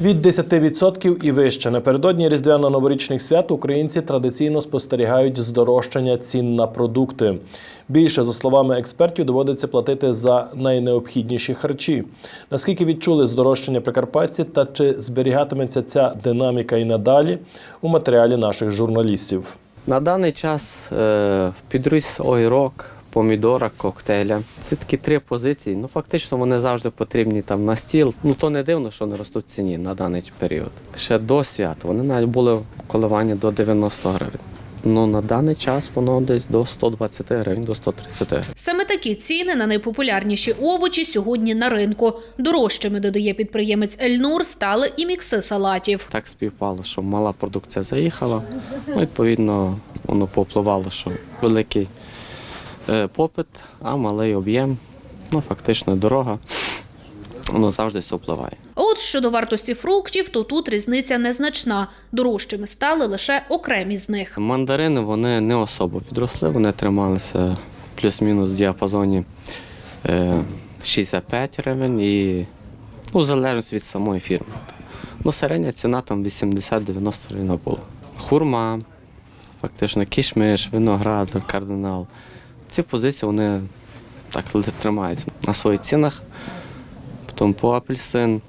Від 10% і вище напередодні різдвяно-новорічних свят українці традиційно спостерігають здорожчання цін на продукти. Більше, за словами експертів, доводиться платити за найнеобхідніші харчі. Наскільки відчули здорожчання прикарпатці та чи зберігатиметься ця динаміка і надалі у матеріалі наших журналістів? На даний час е, підріс огірок, помідора, коктейля. Це такі три позиції. Ну фактично вони завжди потрібні там на стіл. Ну то не дивно, що вони ростуть в ціні на даний період. Ще до свят вони навіть були в коливанні до 90 гривень. Ну на даний час воно десь до 120 гривень, до 130 гривень. Саме такі ціни на найпопулярніші овочі сьогодні на ринку. Дорожчими, додає підприємець Ельнур, стали і мікси салатів. Так співпало, що мала продукція заїхала. Ну, відповідно, воно попливало, що великий попит, а малий об'єм. Ну, фактично, дорога. Воно завжди все впливає. От щодо вартості фруктів, то тут різниця незначна. Дорожчими стали лише окремі з них. Мандарини вони не особо підросли, вони трималися плюс-мінус в діапазоні е, 65 гривень і ну, в залежності від самої фірми. Ну, середня ціна там 80-90 гривень була. Хурма, фактично кішмиш, виноград, кардинал. Ці позиції вони так тримаються на своїх цінах. Потім по апельсин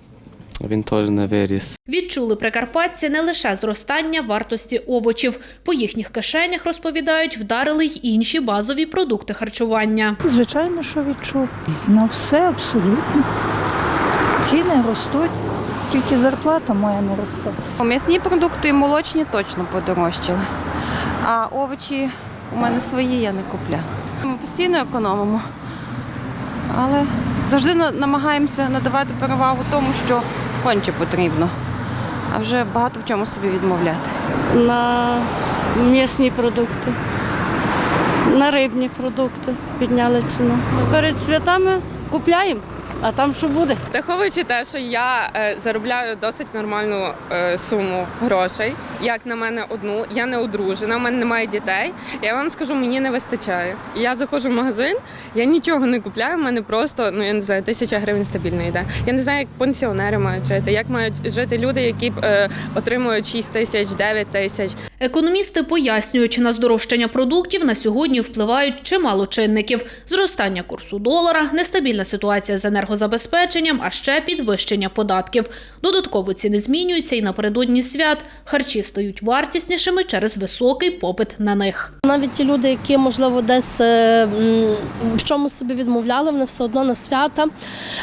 він теж не виріс. Відчули прикарпатці не лише зростання вартості овочів. По їхніх кишенях, розповідають, вдарили й інші базові продукти харчування. Звичайно, що відчув. На все абсолютно. Ціни ростуть, тільки зарплата моя не росте. М'ясні продукти і молочні точно подорожчали. А овочі у мене свої я не купляю. Ми постійно економимо, але завжди намагаємося надавати перевагу тому, що конче потрібно, а вже багато в чому собі відмовляти. на м'ясні продукти, на рибні продукти підняли ціну. Перед святами купляємо, а там що буде? Враховуючи те, що я е, заробляю досить нормальну е, суму грошей, як на мене одну, я не одружена, в мене немає дітей. Я вам скажу, мені не вистачає. Я заходжу в магазин, я нічого не купляю, в мене просто ну я не знаю, тисяча гривень стабільно йде. Я не знаю, як пенсіонери мають жити, як мають жити люди, які е, отримують 6 тисяч, 9 тисяч. Економісти пояснюють, на здорожчання продуктів на сьогодні впливають чимало чинників: зростання курсу долара, нестабільна ситуація з енергозабезпеченням, а ще підвищення податків. Додатково ціни змінюються і напередодні свят. Харчі стають вартіснішими через високий попит на них. Навіть ті люди, які можливо десь е, в чомусь собі відмовляли, вони все одно на свята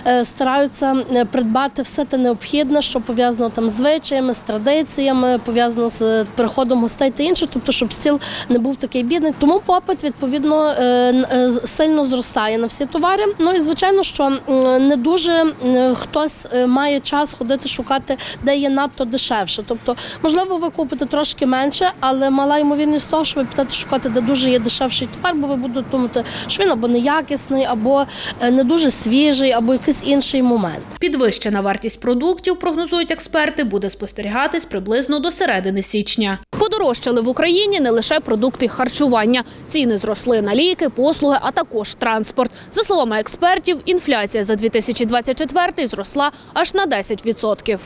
е, стараються е, придбати все те необхідне, що пов'язано там з звичаями, з традиціями, пов'язано з приходом гостей та інше, тобто, щоб стіл не був такий бідний. Тому попит відповідно сильно зростає на всі товари. Ну і звичайно, що не дуже хтось е, має час ходити шукати, де є надто дешевше. Тобто, можливо, ви купите трошки менше, але мала ймовірність того, що ви підете шукати, де дуже є дешевший товар, бо ви будете думати, що він або неякісний, або е, не дуже свіжий, або якийсь інший момент. Підвищена вартість продуктів, прогнозують експерти, буде спостерігатись приблизно до середини січня. Подорожчали в Україні не лише продукти харчування. Ціни зросли на ліки, послуги, а також транспорт. За словами експертів, інфляція за 2024 зросла аж на 10%.